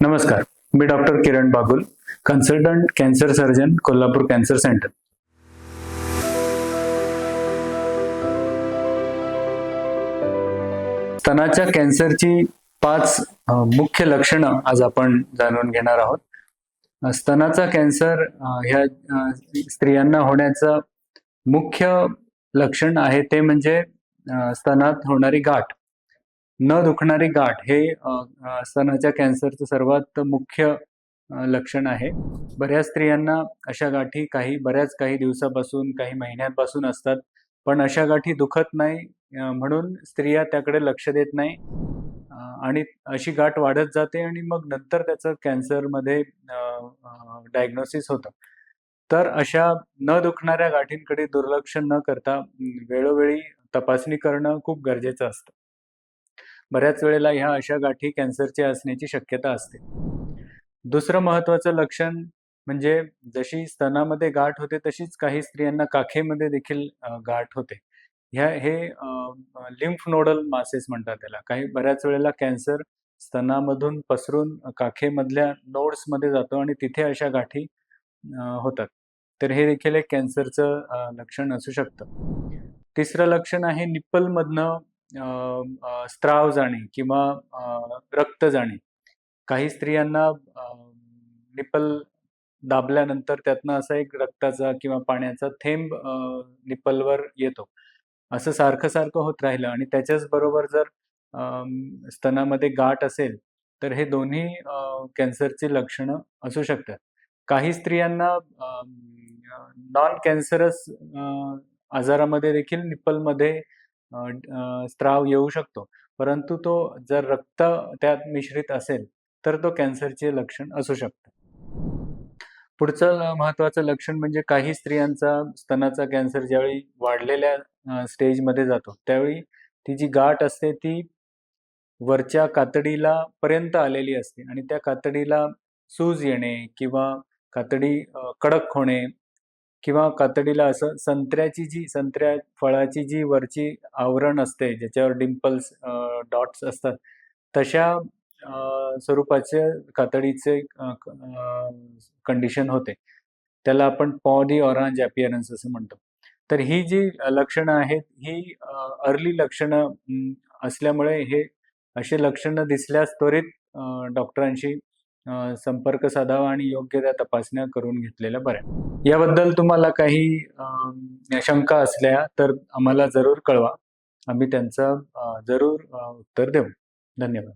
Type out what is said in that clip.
नमस्कार मी doctor Kiran Bagul consultant cancer surgeon Kolhapur cancer centre. स्तनाच्या कॅन्सरची पाच मुख्य लक्षणं आज आपण जाणून घेणार आहोत. स्तनाचा कॅन्सर ह्या स्त्रियांना होण्याचं मुख्य लक्षण आहे ते म्हणजे स्तनात होणारी गाठ. न दुखणारी गाठ हे स्तनाच्या कॅन्सरचं सर्वात मुख्य लक्षण आहे. बऱ्याच स्त्रियांना अशा गाठी काही बऱ्याच काही दिवसापासून काही महिन्यांपासून असतात. पण अशा गाठी दुखत नाही म्हणून स्त्रिया त्याकडे लक्ष देत नाही. आणि अशी गाठ वाढत जाते आणि मग नंतर त्याचं कॅन्सरमध्ये डायग्नोसिस होतं. तर अशा न दुखणाऱ्या गाठींकडे दुर्लक्ष न करता वेळोवेळी तपासणी करणं खूप गरजेचं असतं. बऱ्याच वेळेला ह्या अशा गाठी कॅन्सरच्या असण्याची शक्यता असते. दुसरं महत्वाचं लक्षण म्हणजे जशी स्तनामध्ये गाठ होते तशीच काही स्त्रियांना काखेमध्ये देखील गाठ होते. ह्या हे लिम्फ नोडल मासेस म्हणतात त्याला. काही बऱ्याच वेळेला कॅन्सर स्तनामधून पसरून काखेमधल्या नोड्समध्ये जातो आणि तिथे अशा गाठी होतात. तर हे देखील एक कॅन्सरचं लक्षण असू शकतं. तिसरं लक्षण आहे निप्पलमधनं स्त्राव जाणे किंवा रक्त जाणे. काही स्त्रियांना निपल निप्पल दाबल्यानंतर त्यातनं असा एक रक्ताचा किंवा पाण्याचा थेंब निपलवर निप्पलवर येतो. असं सारखं सारखं होत राहिलं आणि त्याच्याच बरोबर जर स्तनामध्ये गाठ असेल तर हे दोन्ही कॅन्सरची लक्षणं असू शकतात. काही स्त्रियांना नॉन कॅन्सरस आजारामध्ये देखील निप्पलमध्ये स्त्राव येऊ शकतो. परंतु तो जर रक्त त्यात मिश्रित असेल तर तो कॅन्सरचे लक्षण असू शकतं पुढचं महत्वाचं लक्षण म्हणजे काही स्त्रियांचा स्तनाचा कॅन्सर ज्यावेळी वाढलेल्या स्टेजमध्ये जातो त्यावेळी ती जी गाठ असते ती वरच्या कातडीला पर्यंत आलेली असते आणि त्या कातडीला सूज येणे किंवा कातडी कडक होणे किंवा कातडीला असं संत्र्याची जी संत्र्या फळाची जी वरची आवरण असते ज्याच्यावर डिम्पल्स डॉट्स असतात तशा स्वरूपाचे कातडीचे कंडिशन होते. त्याला आपण पॉदी ऑरेंज अपिअरन्स असं म्हणतो. तर ही जी लक्षणं आहेत ही अर्ली लक्षणं असल्यामुळे हे असे लक्षणं दिसल्यास त्वरित डॉक्टरांशी संपर्क साधावा आणि योग्य त्या तपासण्या करून घेतलेल्या बऱ्या. याबद्दल तुम्हाला काही शंका असल्या तर आम्हाला जरूर कळवा. आम्ही त्यांचं जरूर उत्तर देऊ. धन्यवाद.